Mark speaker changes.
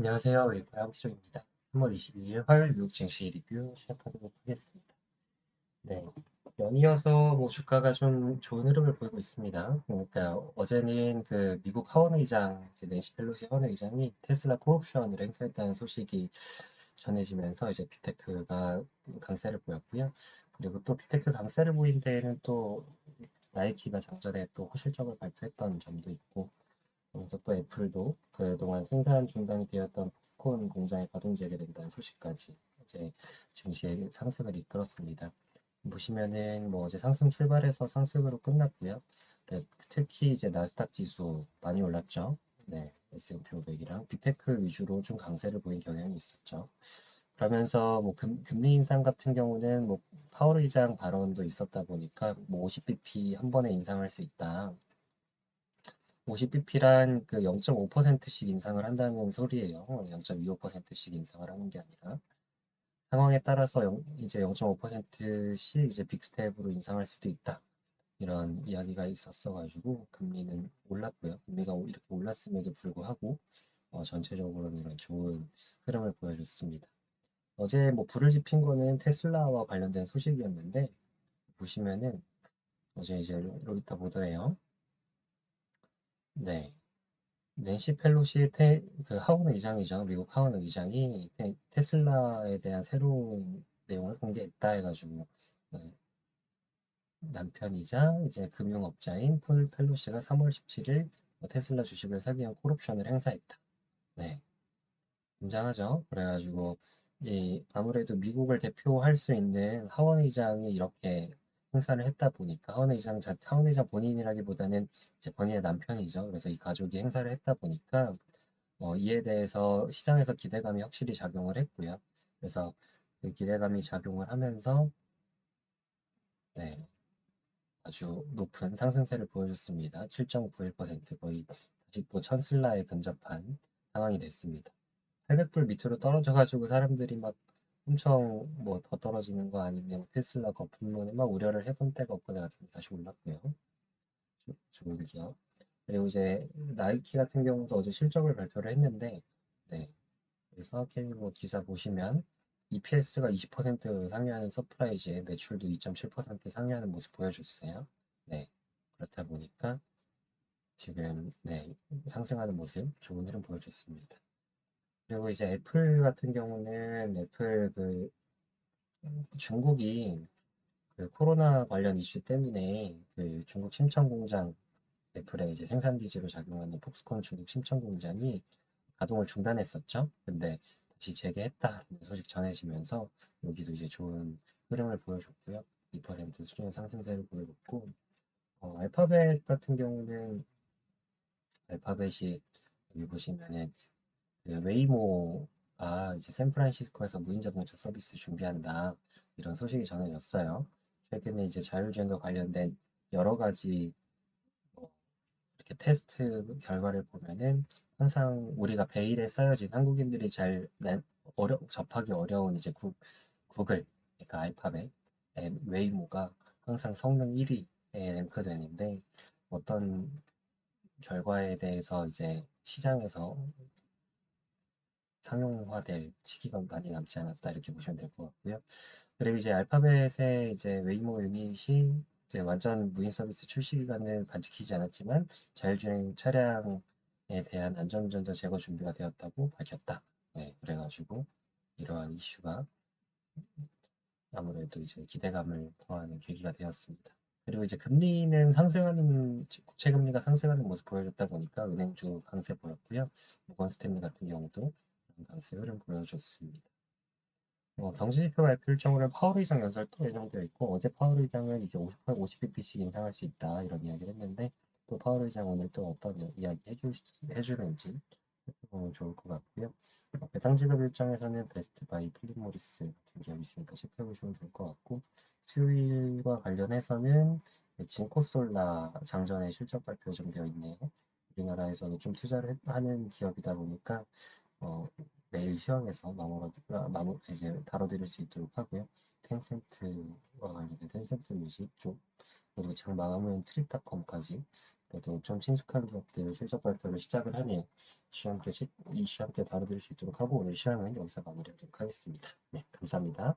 Speaker 1: 안녕하세요. 외과의 황시종입니다. 3월 22일 화요일 미국 증시 리뷰 시작하도록 하겠습니다. 네. 연이어서 뭐 주가가 좀 좋은 흐름을 보이고 있습니다. 그러니까 어제는 그 미국 하원 의장, 낸시 펠로시 하원 의장이 테슬라 콜옵션을 행사했다는 소식이 전해지면서 이제 빅테크가 강세를 보였고요. 그리고 또 빅테크 강세를 보인 데에는 또 나이키가 장전에 또 호실적을 발표했던 점도 있고 또 애플도 그동안 생산 중단이 되었던 팝콘 공장이 가동 재개된다는 소식까지 이제 증시의 상승을 이끌었습니다. 보시면은 뭐 어제 상승 출발해서 상승으로 끝났고요. 특히 이제 나스닥 지수 많이 올랐죠. 네, S&P 500이랑 빅테크 위주로 좀 강세를 보인 경향이 있었죠. 그러면서 뭐 금, 금리 인상 같은 경우는 뭐 파월 의장 발언도 있었다 보니까 뭐 50bp 한 번에 인상할 수 있다. 50bp란 그 0.5%씩 인상을 한다는 소리예요. 0.25%씩 인상을 하는 게 아니라 상황에 따라서 영, 이제 0.5%씩 이제 빅스텝으로 인상할 수도 있다. 이런 이야기가 있었어 가지고 금리는 올랐고요. 금리가 이렇게 올랐음에도 불구하고 어, 전체적으로는 이런 좋은 흐름을 보여줬습니다. 어제 뭐 불을 지핀 거는 테슬라와 관련된 소식이었는데 보시면은 어제 이제 로이터 보도예요. 네. 낸시 펠로시 테, 그 하원 의장이죠. 미국 하원 의장이 테, 슬라에 대한 새로운 내용을 공개했다 해가지고 네. 남편이자 이제 금융업자인 폴 펠로시가 3월 17일 테슬라 주식을 사기 위한 콜옵션을 행사했다. 네. 굉장하죠. 그래가지고 이 아무래도 미국을 대표할 수 있는 하원 의장이 이렇게 행사를 했다 보니까 하원 의장 자 하원 의장 본인이라기보다는 이제 본인의 남편이죠. 그래서 이 가족이 행사를 했다 보니까 어, 이에 대해서 시장에서 기대감이 확실히 작용을 했고요. 그래서 그 기대감이 작용을 하면서 네, 아주 높은 상승세를 보여줬습니다. 7.91% 거의 다시 또 천슬라에 근접한 상황이 됐습니다. 800불 밑으로 떨어져 가지고 사람들이 막 엄청 뭐 더 떨어지는 거 아니면 테슬라 거품론에 막 우려를 해본 때가 없고 내가 다시 올랐고요. 좋은 기업. 그리고 이제 나이키 같은 경우도 어제 실적을 발표를 했는데, 네. 그래서 케이뭐 기사 보시면 EPS가 20% 상회하는 서프라이즈에 매출도 2.7% 상회하는 모습 보여줬어요. 네. 그렇다 보니까 지금 네 상승하는 모습 좋은 흐름 보여줬습니다. 그리고 이제 애플 같은 경우는 애플 그 중국이 그 코로나 관련 이슈 때문에 그 중국 심천 공장 애플의 이제 생산 기지로 작용하는 폭스콘 중국 심천 공장이 가동을 중단했었죠. 근데 다시 재개했다는 소식 전해지면서 여기도 이제 좋은 흐름을 보여줬고요. 2% 수준의 상승세를 보여줬고 어, 알파벳 같은 경우는 알파벳이 여기 보시면은 그 웨이모가 이제 샌프란시스코에서 무인 자동차 서비스 준비한다 이런 소식이 전해졌어요. 최근에 이제 자율주행과 관련된 여러 가지 뭐 이렇게 테스트 결과를 보면은 항상 우리가 베일에 쌓여진 한국인들이 잘 어려, 접하기 어려운 이제 구, 구글 그러니까 알파벳 웨이모가 항상 성능 1위에 랭크되는데 어떤 결과에 대해서 이제 시장에서 상용화될 시기가 많이 남지 않았다 이렇게 보시면 될 것 같고요. 그리고 이제 알파벳의 이제 웨이모 유닛이 이제 완전 무인 서비스 출시 기간을 반지키지 않았지만 자율주행 차량에 대한 안전운전자 제거 준비가 되었다고 밝혔다. 네, 그래가지고 이러한 이슈가 아무래도 이제 기대감을 더하는 계기가 되었습니다. 그리고 이제 금리는 상승하는 국채 금리가 상승하는 모습 보여줬다 보니까 은행주 강세 보였고요. 모건 스탠리 같은 경우도 흐름 보여줬습니다. 어, 경제지표 발표 일정으로 파월 의장 연설 또 예정되어 있고 어제 파월 의장은 이제 50, 50bp씩 인상할 수 있다 이런 이야기를 했는데 또 파월 의장 오늘 또 어떤 이야기 해줄, 해주는지 보면 좋을 것 같고요. 어, 배당지급 일정에서는 베스트 바이, 필립모리스 같은 기업이 있으니까 체크해보시면 좋을 것 같고 수요일과 관련해서는 진코솔라 장전의 실적 발표 예정되어 있네요. 우리나라에서는 좀 투자를 하는 기업이다 보니까 어, 내일 시황에서 마무리, 아, 마무, 이제 다뤄드릴 수 있도록 하고요. 텐센트와 관련된 텐센트 뮤직 쪽, 그리고 장마감은 트립닷컴까지 그래도 좀 친숙한 기업들 실적 발표를 시작을 하네요. 이슈 함께, 시- 이슈 함께 다뤄드릴 수 있도록 하고 오늘 시황은 여기서 마무리하도록 하겠습니다. 네, 감사합니다.